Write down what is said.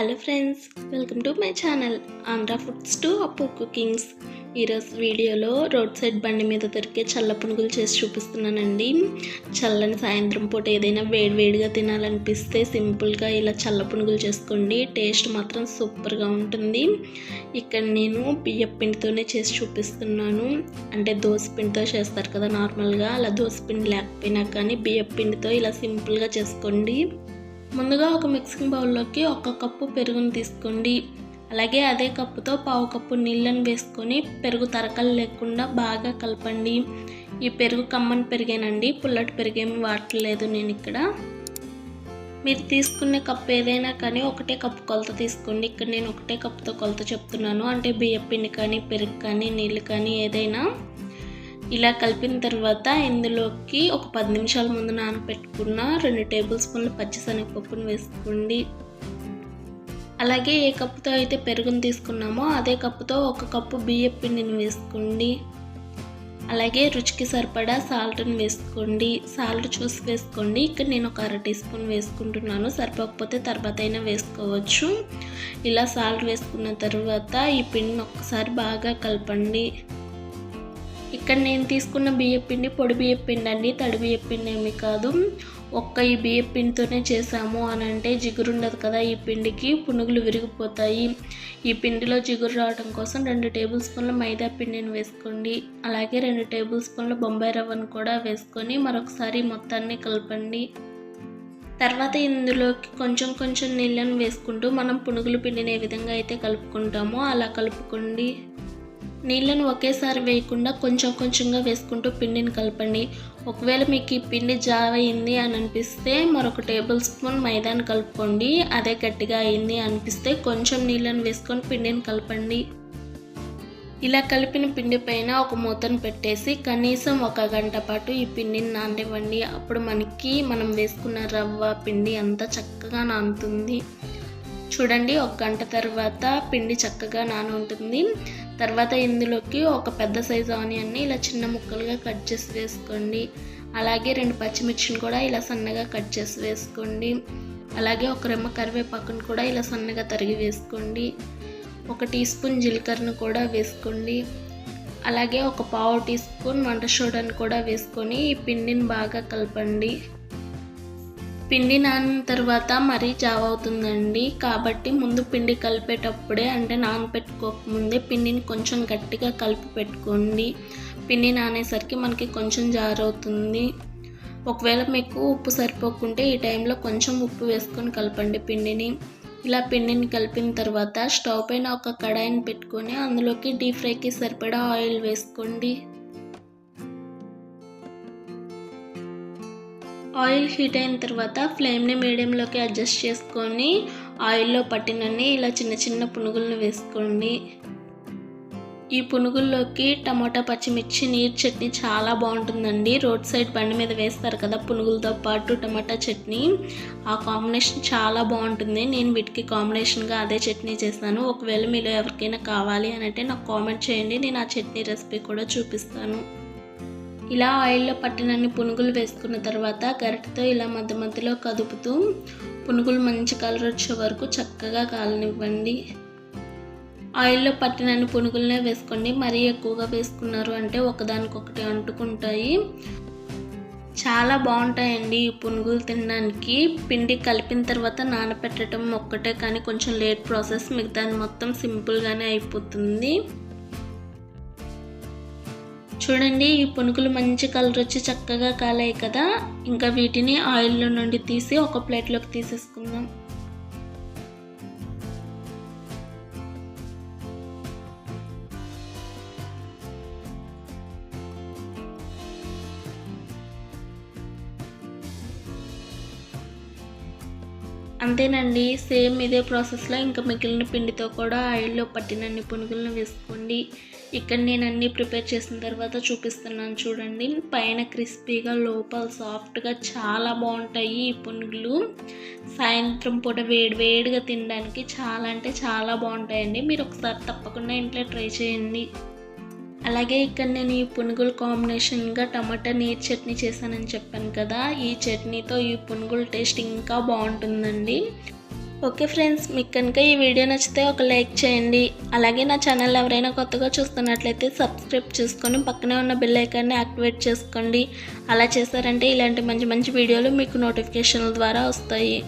Hello friends welcome to my channel Andhra foods to Appu cookings ఈరోజు వీడియోలో road side బండి మీద దొరికే చల్ల పునుగులు చేసి చూపిస్తున్నానండి. చల్లని సాయంత్రం పూట ఏదైనా వేడివేడిగా తినాలనిపిస్తే సింపుల్గా ఇలా చల్ల పునుగులు చేసుకోండి. టేస్ట్ మాత్రం సూపర్గా ఉంటుంది. ఇక్కడ నేను బియ్యం పిండితోనే చేసి చూపిస్తున్నాను. అంటే దోశ పిండితో చేస్తారు కదా నార్మల్గా అలా దోశ పిండి లేకపోయినా కానీ బియ్యం పిండితో ఇలా సింపుల్గా చేసుకోండి. ముందుగా ఒక మిక్సింగ్ బౌల్లోకి ఒక కప్పు పెరుగును తీసుకోండి. అలాగే అదే కప్పుతో పావు కప్పు నీళ్ళని వేసుకొని పెరుగు తరకలు లేకుండా బాగా కలపండి. ఈ పెరుగు కమ్మని పెరిగానండి. పుల్లటి పెరిగేమి వాడలేదు నేను ఇక్కడ. మీరు తీసుకునే కప్పు ఏదైనా కానీ ఒకటే కప్పు కొలత తీసుకోండి. ఇక్కడ నేను ఒకటే కప్పుతో కొలత చెప్తున్నాను. అంటే బియ్యం పిండి కానీ పెరుగు కానీ నీళ్ళు కానీ ఏదైనా ఇలా కలిపిన తర్వాత ఇందులోకి ఒక పది నిమిషాల ముందు నానబెట్టుకున్న రెండు టేబుల్ స్పూన్ల పచ్చిశనగపప్పును వేసుకోండి. అలాగే ఏ కప్పుతో అయితే పెరుగును తీసుకున్నామో అదే కప్పుతో ఒక కప్పు బియ్యం పిండిని వేసుకోండి. అలాగే రుచికి సరిపడా సాల్ట్ని వేసుకోండి. సాల్ట్ చూసి వేసుకోండి. ఇక్కడ నేను ఒక అర టీ స్పూన్ వేసుకుంటున్నాను. సరిపోకపోతే తర్వాత అయినా వేసుకోవచ్చు. ఇలా సాల్ట్ వేసుకున్న తర్వాత ఈ పిండిని ఒకసారి బాగా కలపండి. ఇక్కడ నేను తీసుకున్న బియ్యం పిండి పొడి బియ్యం పిండి అండి. తడి బియ్యం పిండి ఏమి కాదు. ఒక్క ఈ బియ్యం పిండితోనే చేసాము అని అంటే జిగురు ఉండదు కదా ఈ పిండికి. పునుగులు విరిగిపోతాయి. ఈ పిండిలో జిగురు రావడం కోసం రెండు టేబుల్ స్పూన్ల మైదా పిండిని వేసుకోండి. అలాగే రెండు టేబుల్ స్పూన్ల బొంబాయి రవ్వను కూడా వేసుకొని మరొకసారి మొత్తాన్ని కలపండి. తర్వాత ఇందులోకి కొంచెం కొంచెం నీళ్ళను వేసుకుంటూ మనం పునుగుల పిండిని ఏ విధంగా అయితే కలుపుకుంటామో అలా కలుపుకోండి. నీళ్ళను ఒకేసారి వేయకుండా కొంచెం కొంచెంగా వేసుకుంటూ పిండిని కలపండి. ఒకవేళ మీకు ఈ పిండి జావ అయింది అని అనిపిస్తే మరొక టేబుల్ స్పూన్ మైదాను కలుపుకోండి. అదే గట్టిగా అయింది అనిపిస్తే కొంచెం నీళ్ళను వేసుకొని పిండిని కలపండి. ఇలా కలిపిన పిండి పైన ఒక మూతను పెట్టేసి కనీసం ఒక గంట పాటు ఈ పిండిని నాననివ్వండి అప్పుడు మనకి మనం వేసుకున్న రవ్వ పిండి అంతా చక్కగా నానుతుంది. చూడండి ఒక గంట తర్వాత పిండి చక్కగా నాని ఉంటుంది తర్వాత ఇందులోకి ఒక పెద్ద సైజు ఆనియన్ని ఇలా చిన్న ముక్కలుగా కట్ చేసి వేసుకోండి. అలాగే రెండు పచ్చిమిర్చిని కూడా ఇలా సన్నగా కట్ చేసి వేసుకోండి. అలాగే ఒక రెమ్మ కరివేపాకును కూడా ఇలా సన్నగా తరిగి వేసుకోండి. ఒక టీ స్పూన్ జీలకర్రను కూడా వేసుకోండి. అలాగే ఒక పావు టీ స్పూన్ వంట సోడాను కూడా వేసుకొని ఈ పిండిని బాగా కలపండి. పిండి నానిన తర్వాత మరీ జావ అవుతుందండి కాబట్టి ముందు పిండి కలిపేటప్పుడే అంటే నానపెట్టుకోకముందే పిండిని కొంచెం గట్టిగా కలిపి పెట్టుకోండి. పిండి నానేసరికి మనకి కొంచెం జారవుతుంది. ఒకవేళ మీకు ఉప్పు సరిపోకుంటే ఈ టైంలో కొంచెం ఉప్పు వేసుకొని కలపండి పిండిని. ఇలా పిండిని కలిపిన తర్వాత స్టవ్ పైన ఒక కడాయిని పెట్టుకొని అందులోకి డీప్ ఫ్రైకి సరిపడా ఆయిల్ వేసుకోండి. ఆయిల్ హీట్ అయిన తర్వాత ఫ్లేమ్ని మీడియంలోకి అడ్జస్ట్ చేసుకొని ఆయిల్లో పట్టినన్ని ఇలా చిన్న చిన్న పునుగులను వేసుకోండి. ఈ పునుగుల్లోకి టమాటా పచ్చిమిర్చి నీరు చట్నీ చాలా బాగుంటుందండి. రోడ్ సైడ్ బండి మీద వేస్తారు కదా పునుగులతో పాటు టమాటా చట్నీ. ఆ కాంబినేషన్ చాలా బాగుంటుంది. నేను వీటికి కాంబినేషన్గా అదే చట్నీ చేస్తాను ఒకవేళ మీరు ఎవరికైనా కావాలి అని అంటే నాకు కామెంట్ చేయండి. నేను ఆ చట్నీ రెసిపీ కూడా చూపిస్తాను. ఇలా ఆయిల్లో పట్టినన్ని పునుగులు వేసుకున్న తర్వాత గరిటతో ఇలా మధ్య మధ్యలో కదుపుతూ పునుగులు మంచి కలర్ వచ్చే వరకు చక్కగా కాలనివ్వండి. ఆయిల్లో పట్టినన్ని పునుగులనే వేసుకోండి. మరీ ఎక్కువగా వేసుకున్నారు అంటే ఒకదానికొకటి అంటుకుంటాయి. చాలా బాగుంటాయండి ఈ పునుగులు తినడానికి. పిండి కలిపిన తర్వాత నానపెట్టడం ఒక్కటే కానీ కొంచెం లేట్ ప్రాసెస్ మిగతాది మొత్తం సింపుల్గానే అయిపోతుంది. చూడండి ఈ పునుకులు మంచి కలర్ వచ్చి చక్కగా కాలాయి కదా. ఇంకా వీటిని ఆయిల్లో నుండి తీసి ఒక ప్లేట్లోకి తీసేసుకుందాం. అంతేనండి. సేమ్ ఇదే ప్రాసెస్లో ఇంకా మిగిలిన పిండితో కూడా ఆయిల్లో పట్టినన్ని పునుగులను వేసుకోండి. ఇక్కడ నేను అన్నీ ప్రిపేర్ చేసిన తర్వాత చూపిస్తున్నాను చూడండి. పైన క్రిస్పీగా లోపల సాఫ్ట్గా చాలా బాగుంటాయి ఈ పునుగులు. సాయంత్రం పూట వేడి వేడిగా తినడానికి చాలా అంటే చాలా బాగుంటాయండి. మీరు ఒకసారి తప్పకుండా ఇంట్లో ట్రై చేయండి. అలాగే ఇక్కడ నేను ఈ పునుగులు కాంబినేషన్గా టమాటా నీరు చట్నీ చేశానని చెప్పాను కదా. ఈ చట్నీతో ఈ పునుగులు టేస్ట్ ఇంకా బాగుంటుందండి. ఓకే ఫ్రెండ్స్ మీకు కనుక ఈ వీడియో నచ్చితే ఒక లైక్ చేయండి. అలాగే నా ఛానల్ ఎవరైనా కొత్తగా చూస్తున్నట్లయితే సబ్స్క్రైబ్ చేసుకొని పక్కనే ఉన్న బెల్ ఐకాన్ని యాక్టివేట్ చేసుకోండి. అలా చేశారంటే ఇలాంటి మంచి మంచి వీడియోలు మీకు నోటిఫికేషన్ల ద్వారా వస్తాయి.